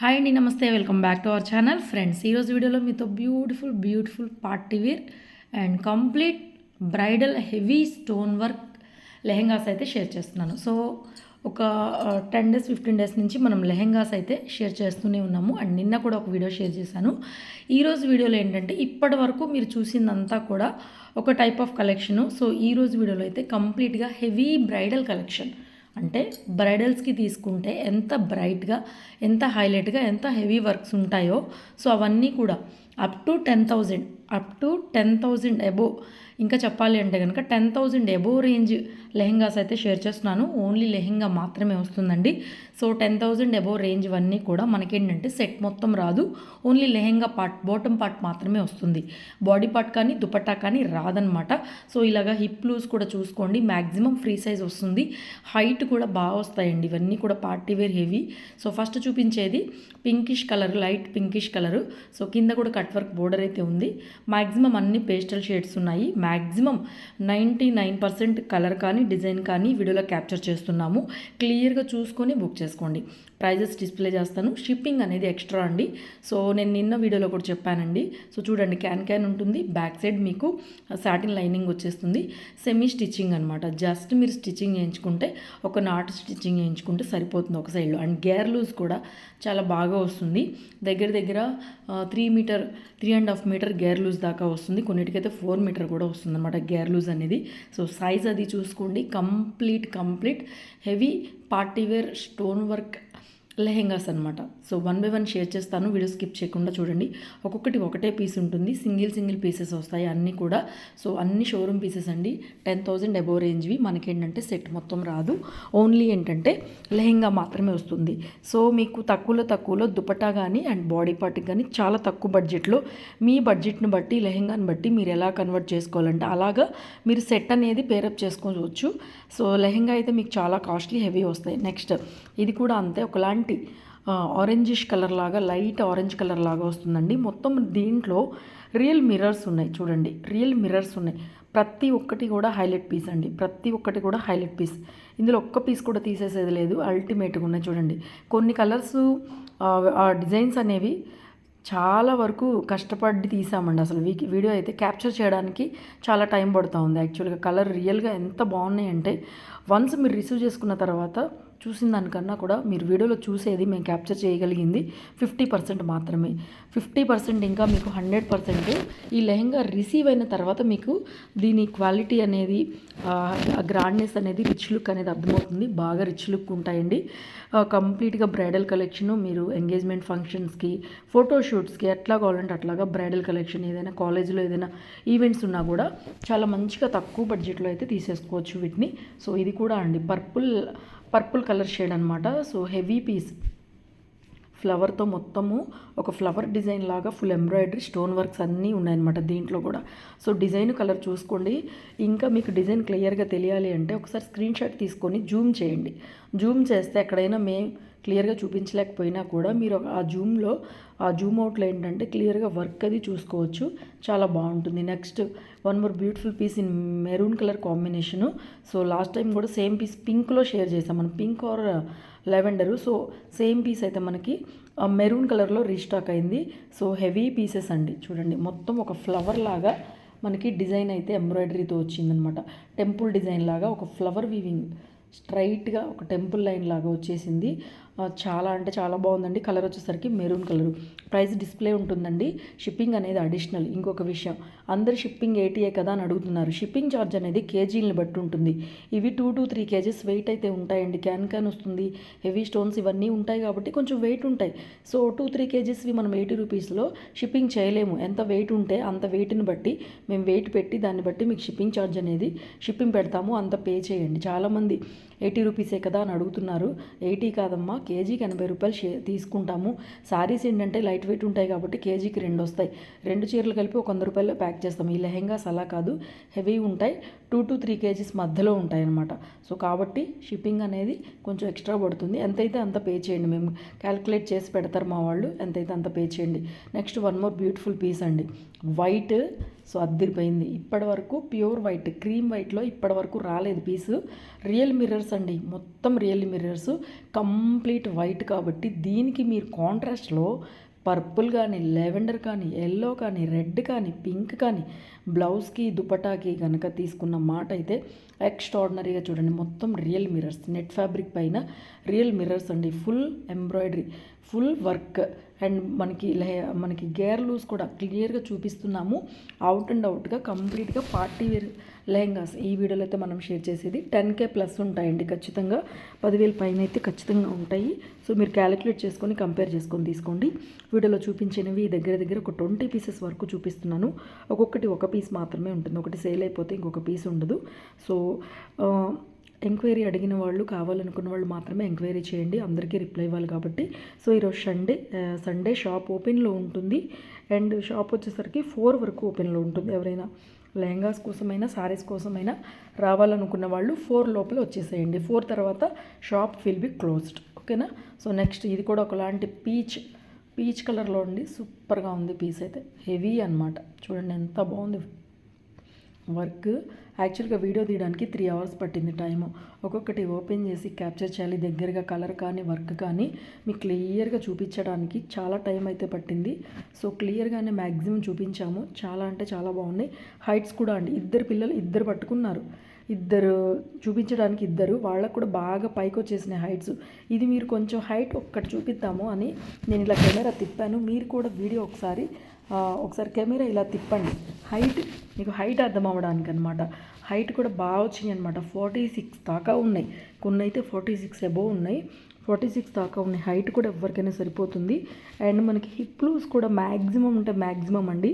Hi అండి నమస్తే. Welcome back to our channel friends ఈరోజు వీడియోలో మీతో beautiful beautiful party wear and complete bridal heavy stone work lehengas అయితే షేర్ చేస్తున్నాను. సో ఒక టెన్ డేస్ ఫిఫ్టీన్ డేస్ నుంచి మనం లెహెంగాస్ అయితే షేర్ చేస్తూనే ఉన్నాము. అండ్ నిన్న కూడా ఒక వీడియో షేర్ చేశాను. ఈరోజు వీడియోలో ఏంటంటే ఇప్పటి వరకు మీరు చూసిందంతా కూడా ఒక టైప్ ఆఫ్ కలెక్షను సో ఈరోజు వీడియోలో అయితే కంప్లీట్గా హెవీ బ్రైడల్ కలెక్షన్ అంటే బ్రైడల్స్కి తీసుకుంటే ఎంత బ్రైట్గా ఎంత హైలైట్గా ఎంత హెవీ వర్క్స్ ఉంటాయో సో అవన్నీ కూడా up to ten thousand up to ten thousand above. ఇంకా చెప్పాలి అంటే కనుక ten thousand above range lehengas అయితే షేర్ చేస్తున్నాను. ఓన్లీ లెహెంగా మాత్రమే వస్తుందండి. So ten thousand above range అన్నీ కూడా మనకేంటంటే సెట్ మొత్తం రాదు. Only lehenga part bottom part మాత్రమే వస్తుంది. బాడీ పార్ట్ కానీ దుపట్టా కానీ రాదనమాట సో ఇలాగా హిప్ లూజ్ కూడా చూసుకోండి. మ్యాక్సిమం ఫ్రీ సైజ్ వస్తుంది. హైట్ కూడా బాగా వస్తాయండి. ఇవన్నీ కూడా party wear heavy. So first చూపించేది pinkish colour light pinkish colour. So కింద కూడా కట్ వర్క్ బోర్డర్ అయితే ఉంది. మ్యాక్సిమం అన్ని పేస్టల్ షేడ్స్ ఉన్నాయి. Maximum ninety nine percent colour కానీ డిజైన్ కానీ వీడియోలో క్యాప్చర్ చేస్తున్నాము. క్లియర్గా చూసుకొని బుక్ చేసుకోండి. ప్రైజెస్ డిస్ప్లే చేస్తాను. షిప్పింగ్ అనేది ఎక్స్ట్రా అండి. సో నేను నిన్న వీడియోలో కూడా చెప్పానండి. సో చూడండి క్యాన్ క్యాన్ ఉంటుంది. బ్యాక్ సైడ్ మీకు సాటిన్ లైనింగ్ వచ్చేస్తుంది. సెమీ స్టిచ్చింగ్ అనమాట జస్ట్ మీరు స్టిచ్చింగ్ చేయించుకుంటే ఒక నాట్ స్టిచ్చింగ్ చేయించుకుంటే సరిపోతుంది ఒక సైడ్లో. అండ్ గేర్ లూజ్ కూడా చాలా బాగా వస్తుంది. దగ్గర దగ్గర three metre three and half metre gear loose దాకా వస్తుంది. కొన్నిటికైతే ఫోర్ మీటర్ కూడా వస్తుంది అనమాట గేర్ లూజ్ అనేది. సో సైజ్ అది చూసుకోండి. Complete complete heavy party wear stone work lehengas అనమాట so one by one share చేస్తాను. వీడియో స్కిప్ చేయకుండా చూడండి. ఒక్కొక్కటి ఒకటే పీస్ ఉంటుంది. సింగిల్ సింగిల్ పీసెస్ వస్తాయి అన్నీ కూడా. సో అన్ని షోరూమ్ పీసెస్ అండి. టెన్ థౌజండ్ అబోవ్ రేంజ్వి. మనకేంటంటే సెట్ మొత్తం రాదు. ఓన్లీ ఏంటంటే లెహెంగా మాత్రమే వస్తుంది. సో మీకు తక్కువలో తక్కువలో దుపటా కానీ అండ్ బాడీ పార్ట్కి కానీ చాలా తక్కువ బడ్జెట్లో మీ బడ్జెట్ని బట్టి లెహెంగాని బట్టి మీరు ఎలా కన్వర్ట్ చేసుకోవాలంటే అలాగా మీరు సెట్ అనేది పేరప్ చేసుకోవచ్చు. సో లెహెంగా అయితే మీకు చాలా కాస్ట్లీ హెవీ వస్తాయి. నెక్స్ట్ ఇది కూడా అంతే ఒకలాంటి ఆరెంజిష్ కలర్ లాగా లైట్ ఆరెంజ్ కలర్ లాగా వస్తుందండి. మొత్తం దీంట్లో రియల్ మిర్రర్స్ ఉన్నాయి చూడండి. రియల్ మిర్రర్స్ ఉన్నాయి. ప్రతి ఒక్కటి కూడా హైలైట్ పీస్ అండి. ప్రతి ఒక్కటి కూడా హైలైట్ పీస్ ఇందులో ఒక్క పీస్ కూడా తీసేసేది లేదు. అల్టిమేట్గా ఉన్నాయి చూడండి. కొన్ని కలర్స్ ఆ డిజైన్స్ అనేవి చాలా వరకు కష్టపడి తీసామండి. అసలు వీక్ వీడియో అయితే క్యాప్చర్ చేయడానికి చాలా టైం పడుతూ ఉంది. యాక్చువల్గా కలర్ రియల్గా ఎంత బాగున్నాయంటే వన్స్ మీరు రిసీవ్ చేసుకున్న తర్వాత చూసిన దానికన్నా కూడా మీరు వీడియోలో చూసేది మేము క్యాప్చర్ చేయగలిగింది ఫిఫ్టీ పర్సెంట్ మాత్రమే. ఫిఫ్టీ పర్సెంట్ ఇంకా మీకు హండ్రెడ్ పర్సెంట్ ఈ లెహంగా రిసీవ్ అయిన తర్వాత మీకు దీని క్వాలిటీ అనేది గ్రాండ్నెస్ అనేది రిచ్ లుక్ అనేది అర్థమవుతుంది. బాగా రిచ్ లుక్ ఉంటాయండి. కంప్లీట్గా బ్రైడల్ కలెక్షన్ మీరు ఎంగేజ్మెంట్ ఫంక్షన్స్కి ఫోటోషూట్స్కి ఎట్లా కావాలంటే అట్లాగా బ్రైడల్ కలెక్షన్ ఏదైనా కాలేజీలో ఏదైనా ఈవెంట్స్ ఉన్నా కూడా చాలా మంచిగా తక్కువ బడ్జెట్లో అయితే తీసేసుకోవచ్చు వీటిని. సో ఇది కూడా అండి. పర్పుల్ పర్పుల్ కలర్ షేడ్ అనమాట సో హెవీ పీస్. ఫ్లవర్తో మొత్తము ఒక ఫ్లవర్ డిజైన్ లాగా ఫుల్ ఎంబ్రాయిడరీ స్టోన్ వర్క్స్ అన్నీ ఉన్నాయన్నమాట దీంట్లో కూడా. సో డిజైన్ కలర్ చూసుకోండి. ఇంకా మీకు డిజైన్ క్లియర్గా తెలియాలి అంటే ఒకసారి స్క్రీన్ షాట్ తీసుకొని జూమ్ చేయండి. జూమ్ చేస్తే ఎక్కడైనా మే క్లియర్గా చూపించలేకపోయినా కూడా మీరు ఆ జూమ్లో ఆ జూమ్ అవుట్లో ఏంటంటే క్లియర్గా వర్క్ అది చూసుకోవచ్చు. చాలా బాగుంటుంది. Next one more beautiful piece in maroon colour combination. So last time కూడా సేమ్ పీస్ పింక్లో షేర్ చేసాం మనం pink or lavender. So same piece అయితే మనకి మెరూన్ కలర్లో రీస్టాక్ అయింది. సో హెవీ పీసెస్ అండి. చూడండి. మొత్తం ఒక ఫ్లవర్ లాగా మనకి డిజైన్ అయితే ఎంబ్రాయిడరీతో వచ్చిందనమాట. టెంపుల్ డిజైన్ లాగా ఒక ఫ్లవర్ వీవింగ్ స్ట్రైట్గా ఒక టెంపుల్ లైన్ లాగా వచ్చేసింది. చాలా అంటే చాలా బాగుందండి. కలర్ వచ్చేసరికి మెరూన్ కలర్. ప్రైస్ డిస్ప్లే ఉంటుందండి. షిప్పింగ్ అనేది అడిషనల్ ఇంకొక విషయం. అందరు షిప్పింగ్ ఎయిటీఏ కదా అని అడుగుతున్నారు. షిప్పింగ్ ఛార్జ్ అనేది కేజీలను బట్టి ఉంటుంది. ఇవి two to three kgs weight అయితే ఉంటాయండి. క్యాన్ క్యాన్ వస్తుంది. హెవీ స్టోన్స్ ఇవన్నీ ఉంటాయి కాబట్టి కొంచెం వెయిట్ ఉంటాయి. సో టూ త్రీ కేజీస్వి మనం ఎయిటీ రూపీస్లో షిప్పింగ్ చేయలేము. ఎంత వెయిట్ ఉంటే అంత వెయిట్ని బట్టి మేము వెయిట్ పెట్టి దాన్ని బట్టి మీకు షిప్పింగ్ ఛార్జ్ అనేది షిప్పింగ్ పెడతాము. అంత పే చేయండి. చాలామంది ఎయిటీ రూపీసే కదా అని అడుగుతున్నారు. ఎయిటీ కాదమ్మా. కేజీకి ఎనభై రూపాయలు తీసుకుంటాము. శారీస్ ఏంటంటే లైట్ వెయిట్ ఉంటాయి కాబట్టి కేజీకి రెండు వస్తాయి. రెండు చీరలు కలిపి ఒక వంద రూపాయలు ప్యాక్ చేస్తాము. ఈ లెహెంగాస్ అలా కాదు. హెవీ ఉంటాయి. టూ టు త్రీ కేజీస్ మధ్యలో ఉంటాయన్నమాట. సో కాబట్టి షిప్పింగ్ అనేది కొంచెం ఎక్స్ట్రా పడుతుంది. ఎంతైతే అంత పే చేయండి మేము క్యాలిక్యులేట్ చేసి పెడతారు మా వాళ్ళు ఎంతైతే అంత పే చేయండి. Next one more beautiful piece అండి. వైట్ సో అద్దరిపోయింది. ఇప్పటి వరకు ప్యూర్ వైట్ క్రీమ్ వైట్లో ఇప్పటి వరకు రాలేదు పీసు. రియల్ మిర్రర్స్ అండి మొత్తం రియల్ మిర్రర్స్. కంప్లీట్ వైట్ కాబట్టి దీనికి మీరు కాంట్రాస్ట్లో పర్పుల్ కానీ లెవెండర్ కానీ ఎల్లో కానీ రెడ్ కానీ పింక్ కానీ బ్లౌజ్కి దుపటాకి కనుక తీసుకున్న మాట అయితే ఎక్స్ట్రాడినరీగా చూడండి. మొత్తం రియల్ మిర్రర్స్. నెట్ ఫ్యాబ్రిక్ పైన రియల్ మిర్రర్స్ అండి. Full embroidery full work. And మనకి మనకి గేర్ లూస్ కూడా క్లియర్గా చూపిస్తున్నాము. అవుట్ అండ్ అవుట్గా కంప్లీట్గా పార్టీ వేర్ లెహంగాస్. ఈ వీడియోలో అయితే మనం షేర్ చేసేది టెన్ కే ప్లస్ ఉంటాయండి ఖచ్చితంగా. పదివేల పైన అయితే ఖచ్చితంగా ఉంటాయి. సో మీరు క్యాలిక్యులేట్ చేసుకొని కంపేర్ చేసుకొని తీసుకోండి. వీడియోలో చూపించినవి దగ్గర దగ్గర ఒక ట్వంటీ పీసెస్ వరకు చూపిస్తున్నాను. ఒక్కొక్కటి ఒక పీస్ మాత్రమే ఉంటుంది. ఒకటి సేల్ అయిపోతే ఇంకొక పీస్ ఉండదు. సో ఎంక్వైరీ అడిగిన వాళ్ళు కావాలనుకున్న వాళ్ళు మాత్రమే ఎంక్వైరీ చేయండి. అందరికీ రిప్లై ఇవ్వాలి కాబట్టి. సో ఈరోజు సండే సండే షాప్ ఓపెన్లో ఉంటుంది. అండ్ షాప్ వచ్చేసరికి ఫోర్ వరకు ఓపెన్లో ఉంటుంది ఎవరైనా. లెహంగాస్ కోసమైనా సారీస్ కోసమైనా రావాలనుకున్న వాళ్ళు ఫోర్ లోపల వచ్చేసేయండి. ఫోర్ తర్వాత షాప్ విల్ బి క్లోజ్డ్. ఓకేనా? సో నెక్స్ట్ ఇది కూడా ఒకలాంటి పీచ్ పీచ్ కలర్లో ఉండి సూపర్గా ఉంది పీస్ అయితే. హెవీ అన్నమాట. చూడండి ఎంత బాగుంది. వర్క్ యాక్చువల్గా వీడియో తీయడానికి త్రీ అవర్స్ పట్టింది టైము. ఒక్కొక్కటి ఓపెన్ చేసి క్యాప్చర్ చేయాలి దగ్గరగా కలర్ కానీ వర్క్ కానీ మీకు క్లియర్గా చూపించడానికి చాలా టైం అయితే పట్టింది. సో క్లియర్గానే మ్యాక్సిమం చూపించాము. చాలా అంటే చాలా బాగున్నాయి. హైట్స్ కూడా అండి ఇద్దరు పిల్లలు ఇద్దరు పట్టుకున్నారు. ఇద్దరు చూపించడానికి ఇద్దరు వాళ్ళకు కూడా బాగా పైకి వచ్చేసినాయి హైట్స్. ఇది మీరు కొంచెం హైట్ ఒక్కటి చూపిద్దాము అని నేను ఇలా కెమెరా తిప్పాను. మీరు కూడా వీడియో ఒకసారి ఒకసారి కెమెరా ఇలా తిప్పండి. హైట్ మీకు హైట్ అర్థం అవ్వడానికి అనమాట హైట్ కూడా బాగా వచ్చింది అనమాట ఫార్టీ సిక్స్ దాకా ఉన్నాయి. కొన్ని అయితే ఫార్టీ సిక్స్ అబోవ్ ఉన్నాయి. ఫార్టీ సిక్స్ దాకా ఉన్నాయి. హైట్ కూడా ఎవరికైనా సరిపోతుంది. అండ్ మనకి హిప్ లూస్ కూడా మ్యాక్సిమం అంటే మ్యాక్సిమం అండి.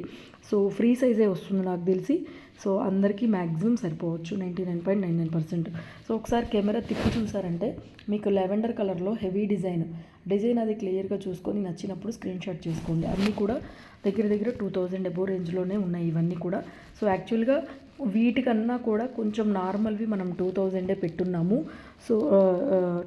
సో ఫ్రీ సైజే వస్తుంది నాకు తెలిసి. సో అందరికీ maximum సరిపోవచ్చు. Ninety nine point nine nine percent. So ఒకసారి కెమెరా తిప్పి చూసారంటే మీకు లెవెండర్ కలర్లో హెవీ డిజైన్. డిజైన్ అది క్లియర్గా చూసుకొని నచ్చినప్పుడు స్క్రీన్ షాట్ చేసుకోండి. అన్నీ కూడా దగ్గర దగ్గర టూ థౌజండ్ ఎబో రేంజ్లోనే ఉన్నాయి ఇవన్నీ కూడా. సో యాక్చువల్గా వీటికన్నా కూడా కొంచెం నార్మల్వి మనం టూ థౌజండే పెట్టున్నాము. సో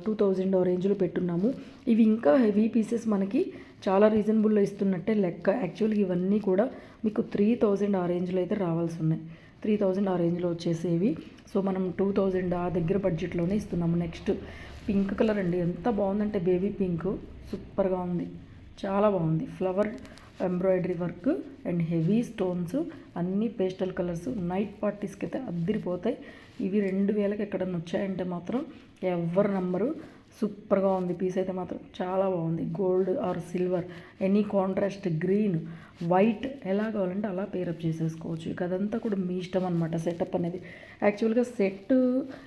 టూ థౌజండ్ రేంజ్లో పెట్టున్నాము. ఇవి ఇంకా హెవీ పీసెస్ మనకి చాలా రీజనబుల్లో ఇస్తున్నట్టే లెక్క. యాక్చువల్గా ఇవన్నీ కూడా మీకు త్రీ థౌజండ్ ఆ రేంజ్లో అయితే రావాల్సి ఉన్నాయి త్రీ థౌజండ్ ఆ రేంజ్లో వచ్చేసేవి. సో మనం టూ థౌజండ్ ఆ దగ్గర బడ్జెట్లోనే ఇస్తున్నాము నెక్స్ట్. పింక్ కలర్ అండి. ఎంత బాగుందంటే బేబీ పింక్. సూపర్గా ఉంది. చాలా బాగుంది. Flower embroidery work and heavy stones అన్ని పేస్టల్ కలర్స్ నైట్ పార్టీస్కి అయితే అద్దరిపోతాయి. ఇవి రెండు వేలకి ఎక్కడన్నా వచ్చాయంటే మాత్రం ఎవరు నంబరు సూపర్గా ఉంది పీస్ అయితే మాత్రం. చాలా బాగుంది. Gold or silver. Any contrast green white ఎలా కావాలంటే అలా పేరప్ చేసేసుకోవచ్చు. ఇక అదంతా కూడా మీ ఇష్టం అనమాట సెటప్ అనేది. యాక్చువల్గా సెట్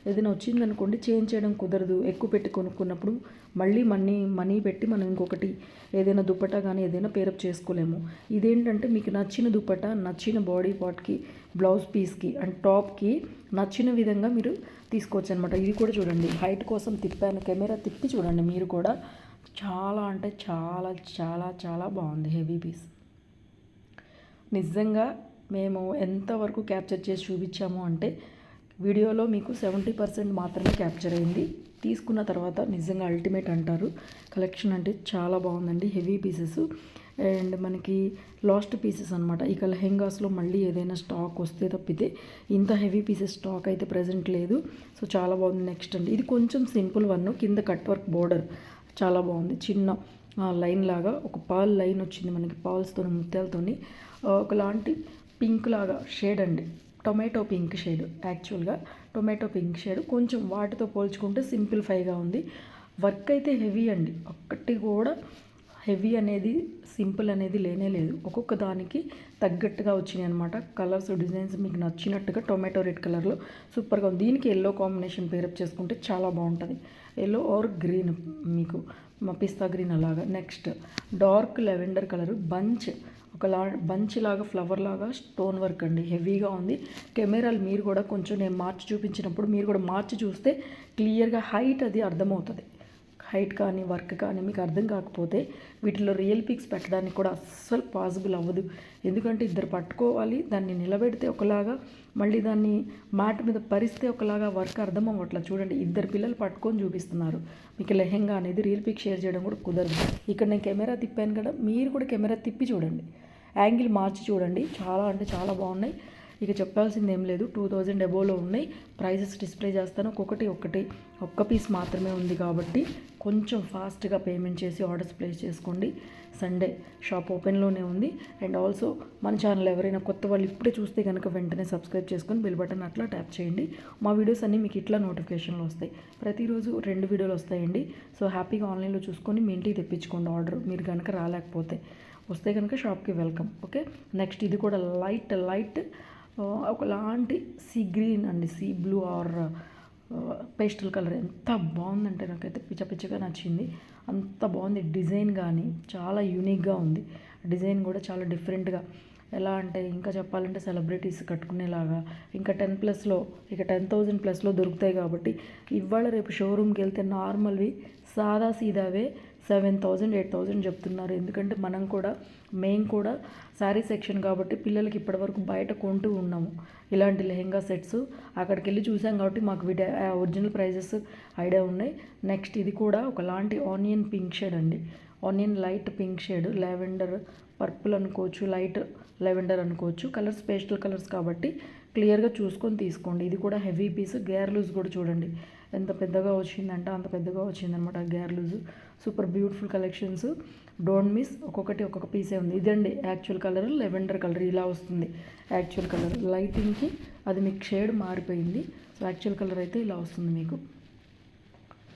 ఏదైనా వచ్చిందనుకోండి చేంజ్ చేయడం కుదరదు. ఎక్కువ పెట్టి కొనుక్కున్నప్పుడు మళ్ళీ మనీ మనీ పెట్టి మనం ఇంకొకటి ఏదైనా దుప్పటా కానీ ఏదైనా పేరప్ చేసుకోలేము. ఇదేంటంటే మీకు నచ్చిన దుప్పట నచ్చిన బాడీ పార్ట్కి బ్లౌజ్ పీస్కి అండ్ టాప్కి నచ్చిన విధంగా మీరు తీసుకోవచ్చు అనమాట ఇది కూడా చూడండి. హైట్ కోసం తిప్పాను. కెమెరా తిప్పి చూడండి. మీరు కూడా చాలా అంటే చాలా చాలా చాలా బాగుంది హెవీ పీస్. నిజంగా మేము ఎంతవరకు క్యాప్చర్ చేసి చూపించాము అంటే వీడియోలో మీకు సెవెంటీ పర్సెంట్ మాత్రమే క్యాప్చర్ అయింది. తీసుకున్న తర్వాత నిజంగా అల్టిమేట్ అంటారు. కలెక్షన్ అంటే చాలా బాగుందండి హెవీ పీసెస్. అండ్ మనకి లాస్ట్ పీసెస్ అనమాట ఇక లెహెంగాస్లో మళ్ళీ ఏదైనా స్టాక్ వస్తే తప్పితే ఇంత హెవీ పీసెస్ స్టాక్ అయితే ప్రజెంట్ లేదు. సో చాలా బాగుంది నెక్స్ట్ అండి. ఇది కొంచెం సింపుల్ వన్ కింద కట్ వర్క్ బోర్డర్. చాలా బాగుంది. చిన్న లైన్ లాగా ఒక పాల్ లైన్ వచ్చింది మనకి పాల్స్తో ముత్యాలతో ఒకలాంటి పింక్ లాగా షేడ్ అండి. టొమాటో పింక్ షేడ్ యాక్చువల్గా. Tomato pink shade. కొంచెం వాటితో పోల్చుకుంటే సింప్లిఫైగా ఉంది. వర్క్ అయితే హెవీ అండి. ఒక్కటి కూడా హెవీ అనేది సింపుల్ అనేది లేనే లేదు. ఒక్కొక్క దానికి తగ్గట్టుగా వచ్చినాయి అనమాట కలర్స్ డిజైన్స్ మీకు నచ్చినట్టుగా టొమాటో రెడ్ కలర్లో సూపర్గా ఉంది. దీనికి ఎల్లో కాంబినేషన్ పేరప్ చేసుకుంటే చాలా బాగుంటుంది. ఎల్లో ఆర్ గ్రీన్ మీకు మా పిస్తా గ్రీన్ అలాగా. Next dark lavender colour bunch. ఒకలా బంచ్ లాగా ఫ్లవర్ లాగా స్టోన్ వర్క్ అండి. హెవీగా ఉంది. కెమెరాలు మీరు కూడా కొంచెం నేను మార్చి చూపించినప్పుడు మీరు కూడా మార్చి చూస్తే క్లియర్గా హైట్ అది అర్థమవుతుంది. హైట్ కానీ వర్క్ కానీ మీకు అర్థం కాకపోతే వీటిలో రియల్ పిక్స్ పెట్టడానికి కూడా అస్సలు పాసిబుల్ అవ్వదు. ఎందుకంటే ఇద్దరు పట్టుకోవాలి దాన్ని నిలబెడితే ఒకలాగా మళ్ళీ దాన్ని మాట మీద పరిస్తే ఒకలాగా వర్క్ అర్థం అవ్వట్లేదు. చూడండి ఇద్దరు పిల్లలు పట్టుకొని చూపిస్తున్నారు. మీకు లెహెంగా అనేది రియల్ పిక్ షేర్ చేయడం కూడా కుదరదు. ఇక్కడ నేను కెమెరా తిప్పాను కదా మీరు కూడా కెమెరా తిప్పి చూడండి. యాంగిల్ మార్చి చూడండి. చాలా అంటే చాలా బాగున్నాయి. ఇక చెప్పాల్సింది ఏం లేదు. టూ థౌజండ్ ఎబోలో ఉన్నాయి. ప్రైసెస్ డిస్ప్లే చేస్తాను. ఒక్కొక్కటి ఒక్కటి ఒక్క పీస్ మాత్రమే ఉంది కాబట్టి కొంచెం ఫాస్ట్గా పేమెంట్ చేసి ఆర్డర్స్ ప్లేస్ చేసుకోండి. సండే షాప్ ఓపెన్లోనే ఉంది. అండ్ ఆల్సో మన ఛానల్ ఎవరైనా కొత్త వాళ్ళు ఇప్పుడే చూస్తే కనుక వెంటనే సబ్స్క్రైబ్ చేసుకొని బిల్ బటన్ అట్లా ట్యాప్ చేయండి. మా వీడియోస్ అన్నీ మీకు ఇట్లా నోటిఫికేషన్లు వస్తాయి. ప్రతిరోజు రెండు వీడియోలు వస్తాయండి. సో హ్యాపీగా ఆన్లైన్లో చూసుకొని మీ ఇంటికి తెప్పించుకోండి ఆర్డర్. మీరు కనుక రాలేకపోతే వస్తే కనుక షాప్కి వెల్కమ్. ఓకే? నెక్స్ట్ ఇది కూడా లైట్ లైట్ ఒకలాంటి సీ గ్రీన్ అండి sea blue or pastel colour. ఎంత బాగుందంటే నాకైతే పిచ్చ పిచ్చగా నచ్చింది. అంత బాగుంది డిజైన్ కానీ చాలా యూనిక్గా ఉంది. డిజైన్ కూడా చాలా డిఫరెంట్గా. ఎలా అంటే ఇంకా చెప్పాలంటే సెలబ్రిటీస్ కట్టుకునేలాగా ఇంకా టెన్ ప్లస్లో ఇక టెన్ థౌజండ్ ప్లస్లో దొరుకుతాయి కాబట్టి ఇవాళ రేపు షోరూమ్కి వెళ్తే నార్మల్వి సాదా సీదావే సెవెన్ థౌజండ్ ఎయిట్ థౌజండ్ చెప్తున్నారు. ఎందుకంటే మనం కూడా మేము కూడా శారీ సెక్షన్ కాబట్టి పిల్లలకి ఇప్పటివరకు బయట కొంటూ ఉన్నాము. ఇలాంటి లెహెంగా సెట్స్ అక్కడికి వెళ్ళి చూసాం కాబట్టి మాకు వీటి ఒరిజినల్ ప్రైజెస్ ఐడియా ఉన్నాయి. నెక్స్ట్ ఇది కూడా ఒకలాంటి ఆనియన్ పింక్ షేడ్ అండి. Onion light pink shade lavender purple అనుకోవచ్చు లైట్ లెవెండర్ అనుకోవచ్చు. కలర్స్ పేస్టల్ కలర్స్ కాబట్టి క్లియర్గా చూసుకొని తీసుకోండి. ఇది కూడా హెవీ పీస్ గేర్ లూజ్ కూడా చూడండి. ఎంత పెద్దగా వచ్చిందంటే అంత పెద్దగా వచ్చిందనమాట gear loose. Super beautiful collections. Don't miss ఒక్కొక్కటి ఒక్కొక్క పీసే ఉంది. ఇదండి యాక్చువల్ కలర్ లెవెండర్ కలర్ ఇలా వస్తుంది. యాక్చువల్ కలర్ లైటింగ్కి అది మీకు షేడ్ మారిపోయింది. సో యాక్చువల్ కలర్ అయితే ఇలా వస్తుంది మీకు.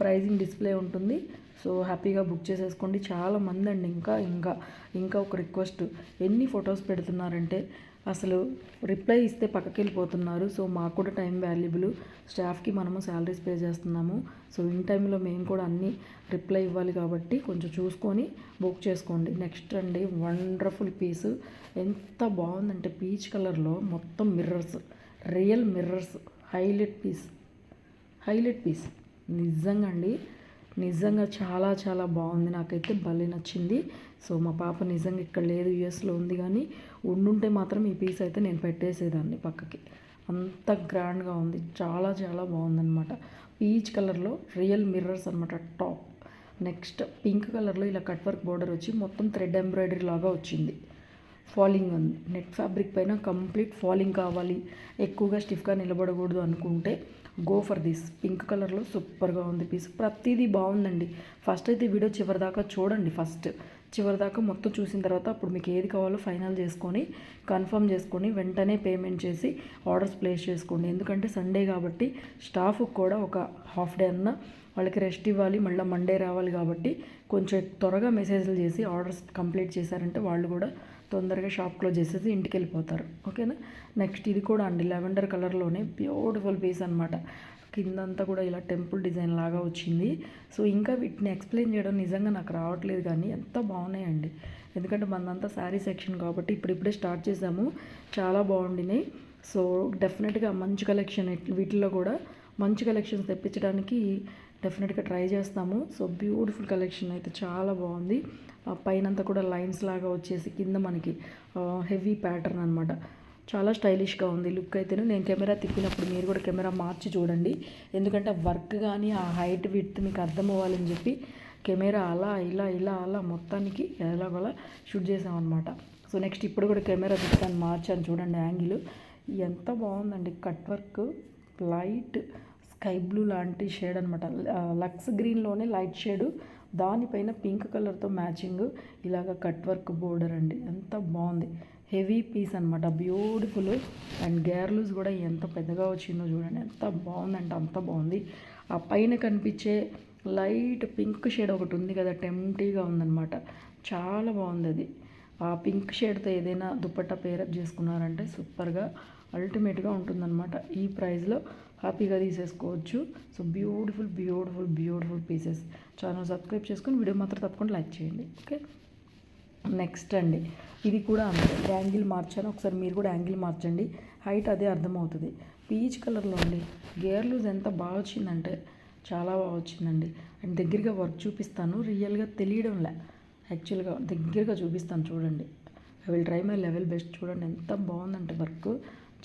ప్రైజింగ్ డిస్ప్లే ఉంటుంది. సో హ్యాపీగా బుక్ చేసేసుకోండి. చాలా మంది అండి ఇంకా ఇంకా ఇంకా ఒక రిక్వెస్ట్ ఎన్ని ఫొటోస్ పెడుతున్నారంటే అసలు రిప్లై ఇస్తే పక్కకి వెళ్ళిపోతున్నారు సో మాకు కూడా టైం వాల్యుబుల్. స్టాఫ్కి మనము శాలరీస్ పే చేస్తున్నాము. సో ఇన్ టైంలో మేము కూడా అన్నీ రిప్లై ఇవ్వాలి కాబట్టి కొంచెం చూసుకొని బుక్ చేసుకోండి. నెక్స్ట్ అండి వండర్ఫుల్ పీస్. ఎంత బాగుందంటే పీచ్ కలర్లో మొత్తం mirrors real mirrors highlight piece. Highlight piece. నిజంగా అండి. నిజంగా చాలా చాలా బాగుంది. నాకైతే భలే నచ్చింది. సో మా పాప నిజంగా ఇక్కడ లేదు యూఎస్లో ఉంది కానీ ఉండుంటే మాత్రం ఈ పీస్ అయితే నేను పెట్టేసేదాన్ని పక్కకి. అంత గ్రాండ్గా ఉంది చాలా చాలా బాగుందన్నమాట. పీచ్ కలర్లో రియల్ మిర్రర్స్ అనమాట టాప్ నెక్స్ట్ పింక్ కలర్లో ఇలా కట్ వర్క్ బోర్డర్ వచ్చి మొత్తం థ్రెడ్ ఎంబ్రాయిడరీ లాగా వచ్చింది. ఫాలింగ్ ఉంది. నెట్ ఫ్యాబ్రిక్ పైన కంప్లీట్ ఫాలింగ్ కావాలి ఎక్కువగా స్టిఫ్గా నిలబడకూడదు అనుకుంటే గో ఫర్ దిస్ పింక్ కలర్లో సూపర్గా ఉంది పీస్ ప్రతిదీ బాగుందండి. ఫస్ట్ అయితే వీడియో చివరి దాకా చూడండి ఫస్ట్ చివరి దాకా మొత్తం చూసిన తర్వాత అప్పుడు మీకు ఏది కావాలో ఫైనల్ చేసుకొని కన్ఫర్మ్ చేసుకొని వెంటనే పేమెంట్ చేసి ఆర్డర్స్ ప్లేస్ చేసుకోండి. ఎందుకంటే సండే కాబట్టి స్టాఫ్కి కూడా ఒక హాఫ్ డే అన్న వాళ్ళకి రెస్ట్ ఇవ్వాలి మళ్ళీ మండే రావాలి కాబట్టి కొంచెం త్వరగా మెసేజ్లు చేసి ఆర్డర్స్ కంప్లీట్ చేశారంటే వాళ్ళు కూడా తొందరగా షాప్ క్లోజ్ చేసేసి ఇంటికి వెళ్ళిపోతారు. ఓకేనా నెక్స్ట్ ఇది కూడా అండి లెవెండర్ కలర్లోనే బ్యూటిఫుల్ పీస్ అనమాట కిందంతా కూడా ఇలా టెంపుల్ డిజైన్ లాగా వచ్చింది. సో ఇంకా వీటిని ఎక్స్ప్లెయిన్ చేయడం నిజంగా నాకు రావట్లేదు కానీ ఎంత బాగున్నాయండి. ఎందుకంటే మనదంతా శారీ సెక్షన్ కాబట్టి ఇప్పుడిప్పుడే స్టార్ట్ చేసాము. చాలా బాగుండినాయి. సో డెఫినెట్గా మంచి కలెక్షన్ వీటిల్లో కూడా మంచి కలెక్షన్స్ తెప్పించడానికి డెఫినెట్గా ట్రై చేస్తాము. సో బ్యూటిఫుల్ కలెక్షన్ అయితే చాలా బాగుంది. ఆ పైనంతా కూడా లైన్స్ లాగా వచ్చేసి కింద మనకి హెవీ ప్యాటర్న్ అనమాట చాలా స్టైలిష్గా ఉంది లుక్ అయితే నేను కెమెరా తిప్పినప్పుడు మీరు కూడా కెమెరా మార్చి చూడండి. ఎందుకంటే వర్క్ కానీ ఆ హైట్ విత్ మీకు అర్థం అవ్వాలని చెప్పి కెమెరా అలా ఇలా ఇలా అలా మొత్తానికి ఎలాగోలా షూట్ చేసామన్నమాట. సో నెక్స్ట్ ఇప్పుడు కూడా కెమెరా తిప్పాను మార్చాను చూడండి యాంగిల్. ఎంత బాగుందండి. Cut work light sky blue లాంటి షేడ్ అనమాట లక్స్ గ్రీన్లోనే లైట్ షేడు. దానిపైన పింక్ కలర్తో మ్యాచింగ్. ఇలాగ కట్ వర్క్ బోర్డర్ అండి. ఎంత బాగుంది. హెవీ పీస్ అనమాట బ్యూటిఫుల్. అండ్ గేర్లూస్ కూడా ఎంత పెద్దగా వచ్చిందో చూడండి. ఎంత బాగుందంటే అంత బాగుంది. ఆ పైన కనిపించే లైట్ పింక్ షేడ్ ఒకటి ఉంది కదా టెంప్టీగా ఉందన్నమాట. చాలా బాగుంది అది. ఆ పింక్ షేడ్తో ఏదైనా దుప్పట్ట పేరప్ చేసుకున్నారంటే సూపర్గా అల్టిమేట్గా ఉంటుందన్నమాట. ఈ ప్రైస్లో హ్యాపీగా తీసేసుకోవచ్చు. So beautiful beautiful beautiful pieces channel subscribe చేసుకొని వీడియో మాత్రం తప్పకుండా లైక్ చేయండి. ఓకే? నెక్స్ట్ అండి. ఇది కూడా అంతే. యాంగిల్ మార్చాను. ఒకసారి మీరు కూడా యాంగిల్ మార్చండి. హైట్ అదే అర్థమవుతుంది. పీచ్ కలర్లో అండి. గేర్ లూజ్ ఎంత బాగా వచ్చిందంటే చాలా బాగా వచ్చిందండి. అండ్ దగ్గరగా వర్క్ చూపిస్తాను. రియల్గా తెలియడంలే యాక్చువల్గా దగ్గరగా చూపిస్తాను చూడండి. I will try my level best చూడండి. ఎంత బాగుందంటే వర్క్.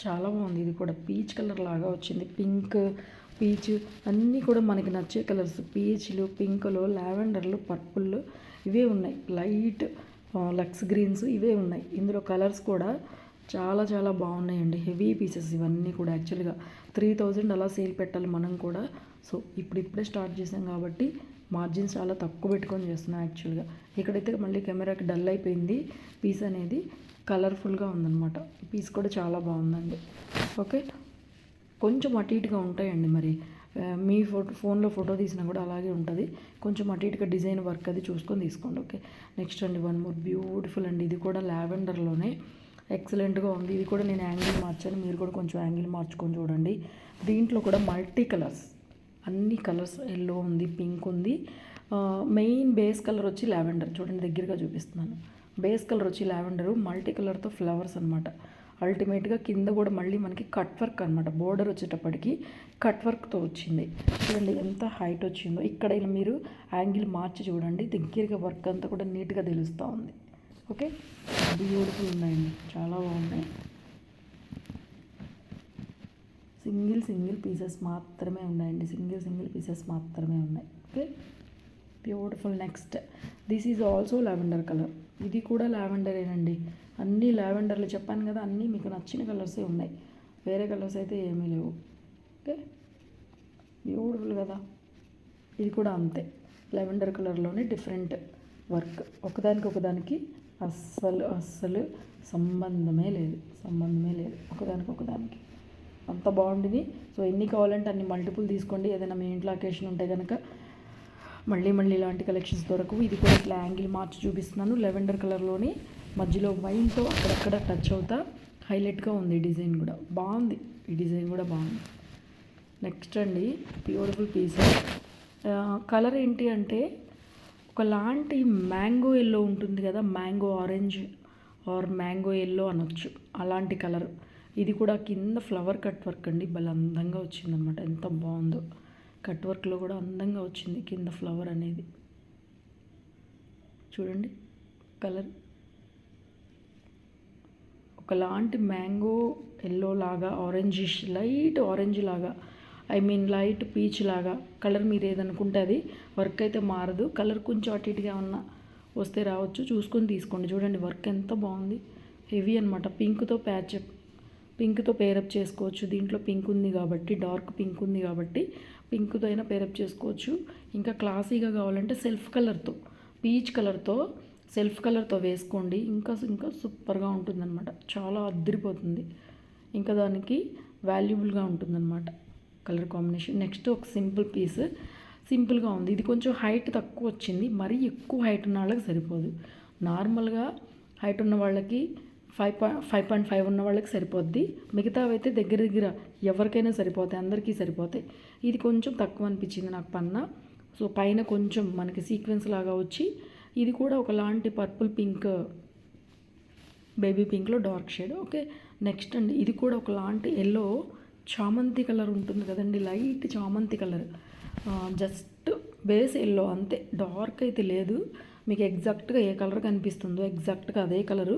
చాలా బాగుంది. ఇది కూడా పీచ్ కలర్ లాగా వచ్చింది. పింక్ పీచ్ అన్నీ కూడా మనకి నచ్చే కలర్స్. పీచ్లు పింకులు లావెండర్లు పర్పుల్ ఇవే ఉన్నాయి. లైట్ లక్స్ గ్రీన్స్ ఇవే ఉన్నాయి. ఇందులో కలర్స్ కూడా చాలా చాలా బాగున్నాయండి. హెవీ పీసెస్ ఇవన్నీ కూడా యాక్చువల్గా త్రీ థౌజండ్ అలా సేల్ పెట్టాలి మనం కూడా. సో ఇప్పుడు ఇప్పుడే స్టార్ట్ చేసాం కాబట్టి మార్జిన్స్ చాలా తక్కువ పెట్టుకొని చేస్తున్నాం యాక్చువల్గా. ఇక్కడైతే మళ్ళీ కెమెరాకి డల్ అయిపోయింది. పీస్ అనేది కలర్ఫుల్గా ఉందన్నమాట. పీస్ కూడా చాలా బాగుందండి. ఓకే? కొంచెం అటు ఇటుగా ఉంటాయండి మరి. మీ ఫోటో ఫోన్లో ఫోటో తీసినా కూడా అలాగే ఉంటుంది. కొంచెం అటు ఇటుగా డిజైన్ వర్క్ అది చూసుకొని తీసుకోండి ఓకే? నెక్స్ట్ అండి వన్ మోర్ బ్యూటిఫుల్ అండి. ఇది కూడా లావెండర్లోనే ఎక్సలెంట్గా ఉంది. ఇది కూడా నేను యాంగిల్ మార్చాను. మీరు కూడా కొంచెం యాంగిల్ మార్చుకొని చూడండి. దీంట్లో కూడా మల్టీ కలర్స్ అన్ని కలర్స్ ఎల్లో ఉంది పింక్ ఉంది. మెయిన్ బేస్ కలర్ వచ్చి లావెండర్. చూడండి దగ్గరగా చూపిస్తున్నాను. బేస్ కలర్ వచ్చి లావెండర్. మల్టీ కలర్తో ఫ్లవర్స్ అనమాట అల్టిమేట్గా కింద కూడా మళ్ళీ మనకి కట్ వర్క్ అనమాట బోర్డర్ వచ్చేటప్పటికి కట్ వర్క్తో వచ్చింది. చూడండి ఎంత హైట్ వచ్చిందో. ఇక్కడ ఇలా మీరు యాంగిల్ మార్చి చూడండి. దగ్గరగా వర్క్ అంతా కూడా నీట్గా తెలుస్తూ ఉంది. ఓకే? బ్యూటిఫుల్ ఉన్నాయండి. చాలా బాగున్నాయి. సింగిల్ సింగిల్ పీసెస్ మాత్రమే ఉన్నాయండి. సింగిల్ సింగిల్ పీసెస్ మాత్రమే ఉన్నాయి. Okay? Beautiful. Next. This is also lavender colour. ఇది కూడా లావెండరేనండి. అన్నీ లావెండర్లు చెప్పాను కదా అన్నీ మీకు నచ్చిన కలర్సే ఉన్నాయి. వేరే కలర్స్ అయితే ఏమీ లేవు. ఓకే? బ్యూటిఫుల్ కదా? ఇది కూడా అంతే. లెవెండర్ కలర్లోనే డిఫరెంట్ వర్క్. ఒకదానికి ఒకదానికి అస్సలు అస్సలు సంబంధమే లేదు. సంబంధమే లేదు. ఒకదానికి ఒకదానికి అంత బాగుంటుంది. సో ఎన్ని కావాలంటే అన్ని మల్టిపుల్ తీసుకోండి. ఏదైనా మీ ఇంట్లో అకేషన్ ఉంటే కనుక మళ్ళీ మళ్ళీ ఇలాంటి కలెక్షన్స్ దొరకవు. ఇది కూడా ఇట్లా యాంగిల్ మార్చి చూపిస్తున్నాను. లెవెండర్ కలర్లోని మధ్యలో వైన్తో అక్కడక్కడ టచ్ అవుతా హైలైట్గా ఉంది ఈ డిజైన్ కూడా. బాగుంది. ఈ డిజైన్ కూడా బాగుంది. నెక్స్ట్ అండి బ్యూటిఫుల్ పీస్. కలర్ ఏంటి అంటే ఒకలాంటి మ్యాంగో ఎల్లో ఉంటుంది కదా mango orange or mango yellow అనొచ్చు. అలాంటి కలర్. ఇది కూడా కింద ఫ్లవర్ కట్ వర్క్ అండి. భలే అందంగా వచ్చిందనమాట. ఎంత బాగుందో. కట్ వర్క్లో కూడా అందంగా వచ్చింది కింద ఫ్లవర్ అనేది. చూడండి కలర్. ఒకలాంటి మ్యాంగో ఎల్లో లాగా ఆరెంజిష్ లైట్ ఆరెంజ్ లాగా ఐ మీన్ లైట్ పీచ్ లాగా కలర్ మీరు ఏదనుకుంటే అది వర్క్ అయితే మారదు. కలర్ కొంచెం అటు ఇటుగా ఉన్న వస్తే రావచ్చు. చూసుకొని తీసుకోండి. చూడండి వర్క్ ఎంత బాగుంది. హెవీ అనమాట పింక్తో ప్యాచ్ పింక్తో పేరప్ చేసుకోవచ్చు. దీంట్లో పింక్ ఉంది కాబట్టి డార్క్ పింక్ ఉంది కాబట్టి పింక్తో అయినా పేరప్ చేసుకోవచ్చు. ఇంకా క్లాసీగా కావాలంటే సెల్ఫ్ కలర్తో పీచ్ కలర్తో సెల్ఫ్ కలర్తో వేసుకోండి. ఇంకా ఇంకా సూపర్గా ఉంటుందన్నమాట. చాలా అద్దరిపోతుంది. ఇంకా దానికి వాల్యుబుల్గా ఉంటుందన్నమాట కలర్ కాంబినేషన్. నెక్స్ట్ ఒక సింపుల్ పీస్. సింపుల్గా ఉంది. ఇది కొంచెం హైట్ తక్కువ వచ్చింది. మరీ ఎక్కువ హైట్ ఉన్న వాళ్ళకి సరిపోదు. నార్మల్గా హైట్ ఉన్న వాళ్ళకి five point five point five ఉన్న వాళ్ళకి సరిపోద్ది. మిగతావైతే దగ్గర దగ్గర ఎవరికైనా సరిపోతాయి. అందరికీ సరిపోతాయి. ఇది కొంచెం తక్కువ అనిపించింది నాకు పన్న. సో పైన కొంచెం మనకి సీక్వెన్స్ లాగా వచ్చి ఇది కూడా ఒకలాంటి పర్పుల్ పింక్ బేబీ పింక్లో డార్క్ షేడ్. ఓకే నెక్స్ట్ అండి. ఇది కూడా ఒకలాంటి ఎల్లో చామంతి కలర్ ఉంటుంది కదండి లైట్ చామంతి కలర్. జస్ట్ బేస్ ఎల్లో అంతే. డార్క్ అయితే లేదు. మీకు ఎగ్జాక్ట్గా ఏ కలర్ కనిపిస్తుందో ఎగ్జాక్ట్గా అదే కలరు.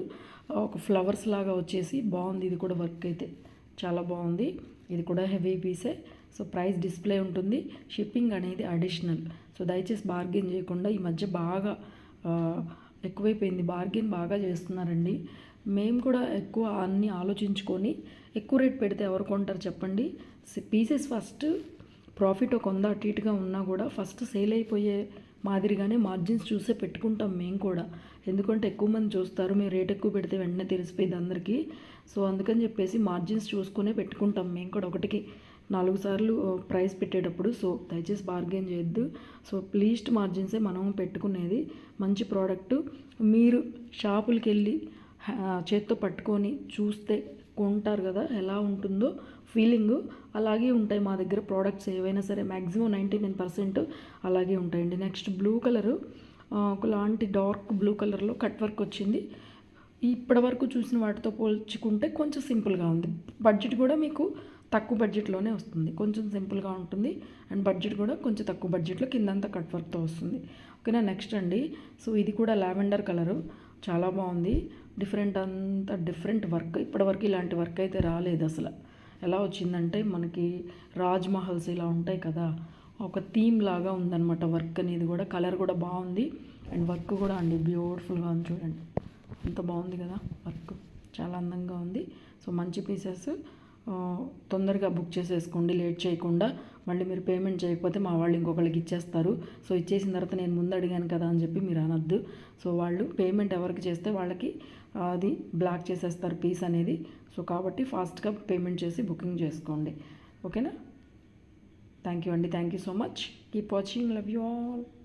ఒక ఫ్లవర్స్ లాగా వచ్చేసి బాగుంది. ఇది కూడా వర్క్ అయితే చాలా బాగుంది. ఇది కూడా హెవీ పీసే. సో ప్రైస్ డిస్ప్లే ఉంటుంది. షిప్పింగ్ అనేది అడిషనల్. సో దయచేసి బార్గెన్ చేయకుండా ఈ మధ్య బాగా ఎక్కువైపోయింది. బార్గెన్ బాగా చేస్తున్నారండి. మేము కూడా ఎక్కువ అన్నీ ఆలోచించుకొని ఎక్కువ రేట్ పెడితే ఎవరు కొంటారు చెప్పండి. పీసెస్ ఫస్ట్ ప్రాఫిట్ ఒక వంద అటు ఇటుగా ఉన్నా కూడా ఫస్ట్ సేల్ అయిపోయే మాదిరిగానే మార్జిన్స్ చూసే పెట్టుకుంటాం మేము కూడా. ఎందుకంటే ఎక్కువ మంది చూస్తారు మేము రేట్ ఎక్కువ పెడితే వెంటనే తెలిసిపోయింది అందరికీ. సో అందుకని చెప్పేసి మార్జిన్స్ చూసుకునే పెట్టుకుంటాం మేము కూడా ఒకటికి. నాలుగు సార్లు ప్రైస్ పెట్టేటప్పుడు. సో దయచేసి బార్గెన్ చేయొద్దు. సో లీస్ట్ మార్జిన్సే మనం పెట్టుకునేది మంచి ప్రోడక్ట్. మీరు షాపులకి వెళ్ళి చేత్తో పట్టుకొని చూస్తే కొంటారు కదా ఎలా ఉంటుందో ఫీలింగ్ అలాగే ఉంటాయి మా దగ్గర ప్రోడక్ట్స్. ఏవైనా సరే మ్యాక్సిమం నైంటీ నైన్ పర్సెంట్ అలాగే ఉంటాయండి. నెక్స్ట్ బ్లూ కలరు ఒకలాంటి డార్క్ బ్లూ కలర్లో కట్ వర్క్ వచ్చింది. ఇప్పటి వరకు చూసిన వాటితో పోల్చుకుంటే కొంచెం సింపుల్గా ఉంది. బడ్జెట్ కూడా మీకు తక్కువ బడ్జెట్లోనే వస్తుంది. కొంచెం సింపుల్గా ఉంటుంది. అండ్ బడ్జెట్ కూడా కొంచెం తక్కువ బడ్జెట్లో కిందంతా కట్ వర్క్తో వస్తుంది. ఓకేనా? నెక్స్ట్ అండి. సో ఇది కూడా లావెండర్ కలరు. చాలా బాగుంది. డిఫరెంట్ అంతా డిఫరెంట్ వర్క్. ఇప్పటివరకు ఇలాంటి వర్క్ అయితే రాలేదు అసలు. ఎలా వచ్చిందంటే మనకి రాజ్ మహల్స్ ఇలా ఉంటాయి కదా ఒక థీమ్ లాగా ఉందన్నమాట వర్క్ అనేది కూడా. కలర్ కూడా బాగుంది. అండ్ వర్క్ కూడా అండి బ్యూటిఫుల్గా ఉంది చూడండి. అంత బాగుంది కదా వర్క్. చాలా అందంగా ఉంది. సో మంచి పీసెస్. తొందరగా బుక్ చేసేసుకోండి లేట్ చేయకుండా. మళ్ళీ మీరు పేమెంట్ చేయకపోతే మా వాళ్ళు ఇంకొకళ్ళకి ఇచ్చేస్తారు. సో ఇచ్చేసిన తర్వాత నేను ముందు అడిగాను కదా అని చెప్పి మీరు అనొద్దు. సో వాళ్ళు పేమెంట్ ఎవరికి చేస్తే వాళ్ళకి అది బ్లాక్ చేసేస్తారు పీస్ అనేది. సో కాబట్టి ఫాస్ట్గా పేమెంట్ చేసి బుకింగ్ చేసుకోండి. ఓకేనా? థ్యాంక్ యూ అండి. Thank you so much. Keep watching. Love you all.